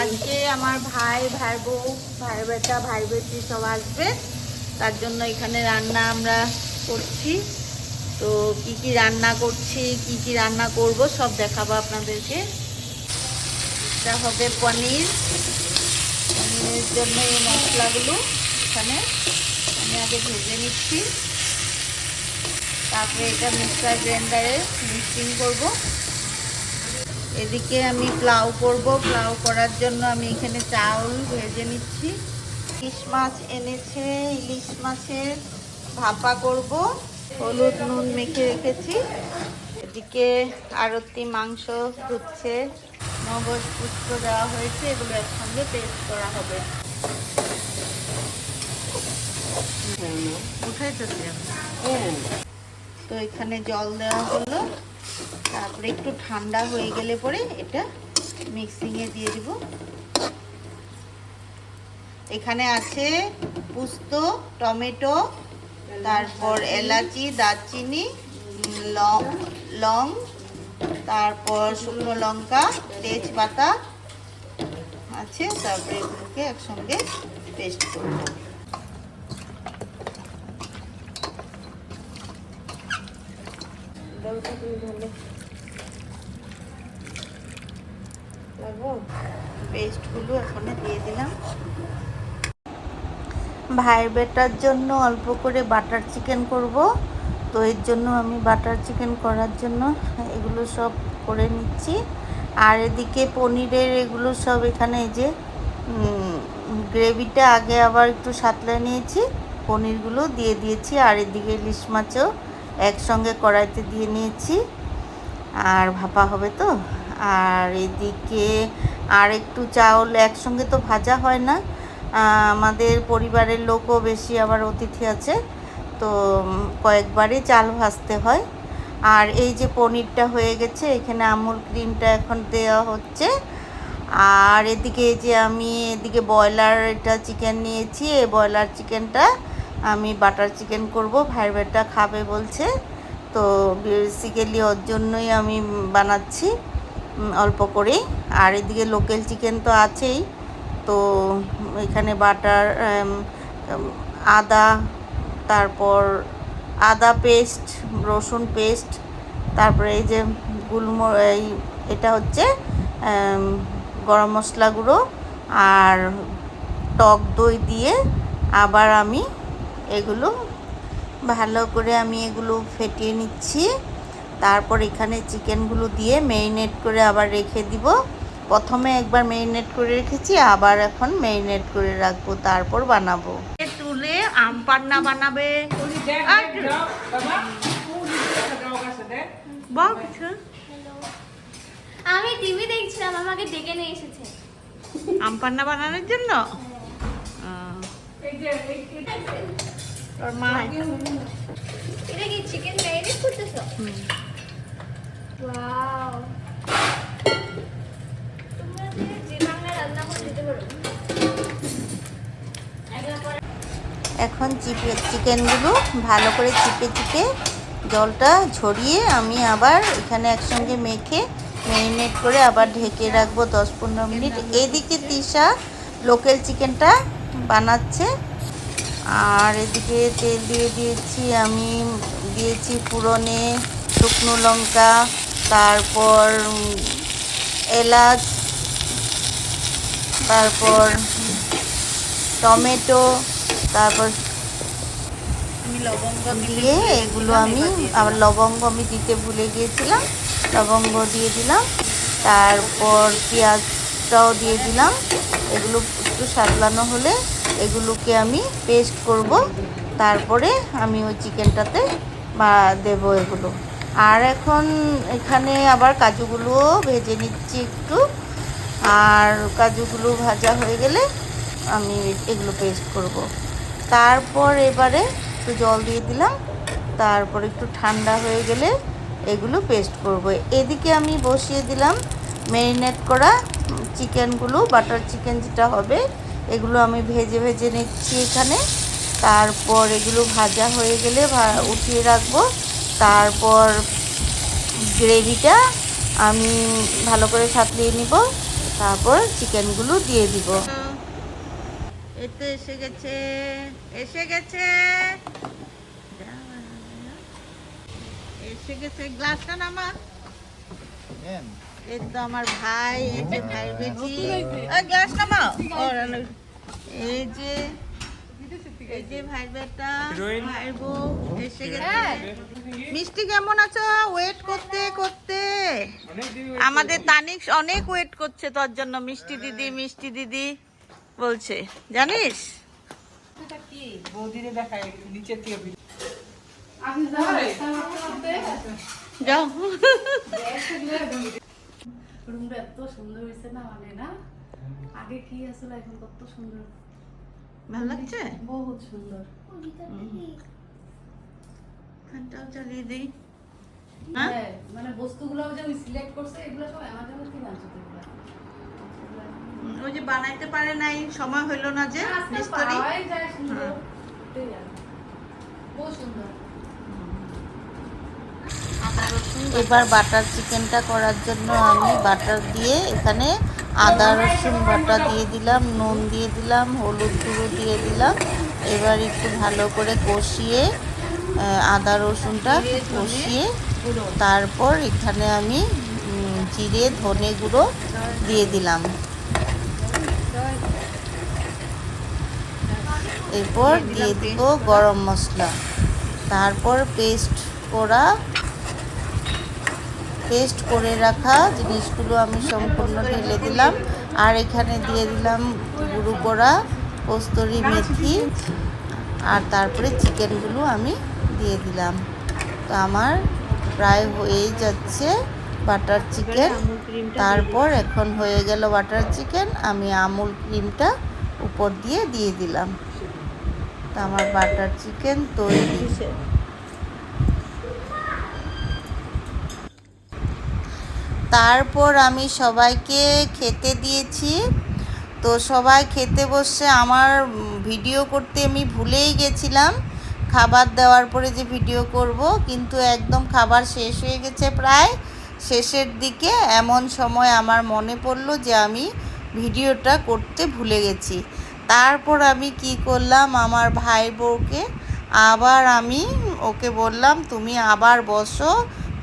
আজকে আমার ভাই ভাই বউ, ভাই বেটা, ভাই বেটি সব আসবে। তার জন্য এখানে রান্না আমরা করছি। তো কি কি রান্না করছি, কি কি রান্না করব, সব দেখাবো আপনাদেরকে। এটা হবে পনির। পনিরের জন্য এই মশলাগুলো এখানে আমি আগে ভেজে নিচ্ছি। তারপরে এটা মিক্সার গ্রাইন্ডারে মিক্সিং করব। এদিকে আমি প্লাউ করব। প্লাউ করার জন্য আমি এখানে চাউল ভেজে নিচ্ছি। ইলিশ মাছ এনেছে। ইলিশ মাছের ভাপা করব। হলুদ নুন মেখে রেখেছি। এদিকে আরতি মাংস ধুচ্ছে। মগজ পুষ্প দেওয়া হয়েছে। এগুলো একসঙ্গে পেস্ট করা হবে। উঠাই তো। তো এখানে জল দেওয়া হলো। তারপরে একটু ঠান্ডা হয়ে গেলে পরে এটা মিক্সিংয়ে দিয়ে দিব। এখানে আছে পুস্ত, টমেটো, তারপর এলাচি, দারচিনি, লং লং, তারপর শুকনো লঙ্কা, তেজপাতা আছে, তারপরে এগুলোকে একসঙ্গে পেস্ট করব। করব পেস্টগুলো এখানে দিয়ে দিলাম। ভাইয়ের বেটার জন্য অল্প করে বাটার চিকেন করব। তো এর জন্য আমি বাটার চিকেন করার জন্য এগুলো সব করে নিচ্ছি। আর এদিকে পনিরের এগুলো সব এখানে যে গ্রেভিটা আগে আবার একটু সাতলে নিয়েছি। পনিরগুলো দিয়ে দিয়েছি। আর এদিকে ইলিশ মাছও একসঙ্গে কড়াইতে দিয়ে নিয়েছি। আর ভাপা হবে তো? আর এদিকে আর একটু চাউল একসঙ্গে তো ভাজা হয় না। আমাদের পরিবারের লোকও বেশি আবার অতিথি আছে। তো কয়েকবারই চাল ভাজতে হয়। আর এই যে পনিরটা হয়ে গেছে, এখানে আমুল ক্রিমটা এখন দেওয়া হচ্ছে। আর এদিকে যে আমি এদিকে ব্রয়লার এটা চিকেন নিয়েছি। এই ব্রয়লার চিকেনটা আমি বাটার চিকেন করব ভাইয়ের বেটা খাবে বলছে। তো, বেসিক্যালি ওর জন্যই আমি বানাচ্ছি। অল্প করে। আর এদিকে লোকাল চিকেন তো আছেই। তো এখানে বাটার আদা, তারপর আদা পেস্ট রসুন পেস্ট তারপরে এই যে গুলম, এই এটা হচ্ছে গরম মশলা গুঁড়ো আর টক দই দিয়ে আবার আমি এগুলো ভালো করে আমি এগুলো ফেটিয়ে নিচ্ছি। তারপর এখানে চিকেনগুলো দিয়ে মেরিনেট করে আবার রেখে দিব। প্রথমে একবার মেরিনেট করে রেখেছি আবার এখন মেরিনেট করে রাখব তারপর বানাবো। তুলে আম পান্না বানাবে। আমি টিভি দেখছিলাম আমাকে ডেকে নিয়ে এসেছে। আম পান্না বানানোর জন্য? তোর মা এটা কি চিকেন ম্যারিনেট করতেছো। এখন চিপে চিকেনগুলো ভালো করে চিপে চিপে জলটা ঝরিয়ে আমি আবার এখানে একসঙ্গে মেখে ম্যারিনেট করে আবার ঢেকে রাখব দশ পনেরো মিনিট। এদিকে তিশা লোকাল চিকেনটা বানাচ্ছে। আর এদিকে তেল দিয়ে দিয়েছি আমি, দিয়েছি পুরনে শুকনো লঙ্কা তারপর এলাচ তারপর টমেটো তারপর লবঙ্গ দিয়ে এগুলো আমি আবার লবঙ্গ আমি দিতে ভুলে গিয়েছিলাম লবঙ্গ দিয়ে দিলাম তারপর পেঁয়াজটাও দিয়ে দিলাম। এগুলো একটু সাতলানো হলে এগুলোকে আমি পেস্ট করব তারপরে আমি ওই চিকেনটাতে বা দেবো এগুলো। আর এখন এখানে আবার কাজুগুলোও ভেজে নিচ্ছি একটু আর কাজুগুলো ভাজা হয়ে গেলে আমি এগুলো পেস্ট করব। তারপর এবারে একটু জল দিয়ে দিলাম তারপর একটু ঠান্ডা হয়ে গেলে এগুলো পেস্ট করব। এদিকে আমি বসিয়ে দিলাম ম্যারিনেট করা চিকেনগুলো বাটার চিকেন যেটা হবে, এগুলো আমি ভেজে ভেজে নিচ্ছি এখানে তারপর এগুলো ভাজা হয়ে গেলে উঠিয়ে রাখব তারপর গ্রেভিটা আমি ভালো করে সাঁতলিয়ে নিব তারপর চিকেনগুলো দিয়ে দিব। এতে এসে গেছে এসে গেছে। এসে গেছে গ্লাসটা নামা। এই তো আমার ভাই এই যে ভাই বেটি গ্লাস নামাও। এই যে এই যে ভাই বেটা ভাই বউ এসে গেছে। মিষ্টি কেমন আছো? ওয়েট করতে করতে। আমাদের তানিক অনেক ওয়েট করছে তোর জন্য। মিষ্টি দিদি মিষ্টি দিদি বলছে। জানিস? বৌদিরে দেখায় নিচের থেকে ভিডিও। যাও। রুমটা এত সুন্দর হয়েছে না মানে না? আগে কি আসলে এখন কত সুন্দর? ভালো লাগছে? বহুত সুন্দর। ফ্যানটাও চালিয়ে দিই। হ্যাঁ? হ্যাঁ? মানে বস্তুগুলো যে সিলেক্ট করছে এগুলো সব অ্যামাজনে আনছো ওই যে বানাইতে পারে নাই সময় হইল না যে মিস্ত্রি সুন্দর। এবার বাটার চিকেনটা করার জন্য আমি বাটার দিয়ে এখানে আদা রসুন বাটা দিয়ে দিলাম নুন দিয়ে দিলাম হলুদ গুঁড়ো দিয়ে দিলাম। এবার একটু ভালো করে কষিয়ে আদা রসুনটা কষিয়ে তারপর এখানে আমি জিরে, ধনে গুঁড়ো দিয়ে দিলাম। এরপর দিয়ে দিব গরম মশলা। তারপর পেস্ট করা, পেস্ট করে রাখা জিনিসগুলো আমি সম্পূর্ণ ঢেলে দিলাম। আর এখানে দিয়ে দিলাম গুঁড়ো করা কস্তুরি মেথি। আর তারপরে চিকেনগুলো আমি দিয়ে দিলাম। তো আমার প্রায় হয়েই যাচ্ছে বাটার চিকেন। তারপর এখন হয়ে গেল বাটার চিকেন। আমি আমুল ক্রিমটা উপর দিয়ে দিয়ে দিলাম। তো আমার বাটার চিকেন তৈরি। তারপর আমি সবাইকে খেতে দিয়েছি। তো সবাই খেতে বসে আমার ভিডিও করতে আমি ভুলেই গেছিলাম। খাবার দেওয়ার পরে যে ভিডিও করব, কিন্তু একদম খাবার শেষ হয়ে গেছে প্রায়। শেষের দিকে এমন সময় আমার মনে পড়ল যে আমি ভিডিওটা করতে ভুলে গেছি। তারপর আমি কি করলাম, আমার ভাই বউকে আবার আমি ওকে বললাম, তুমি আবার বসো,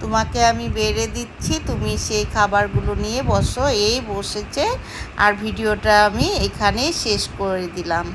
তোমাকে আমি বেড়ে দিচ্ছি, তুমি সেই খাবারগুলো নিয়ে বসো। এই বসেছে আর ভিডিওটা আমি এখানেই শেষ করে দিলাম।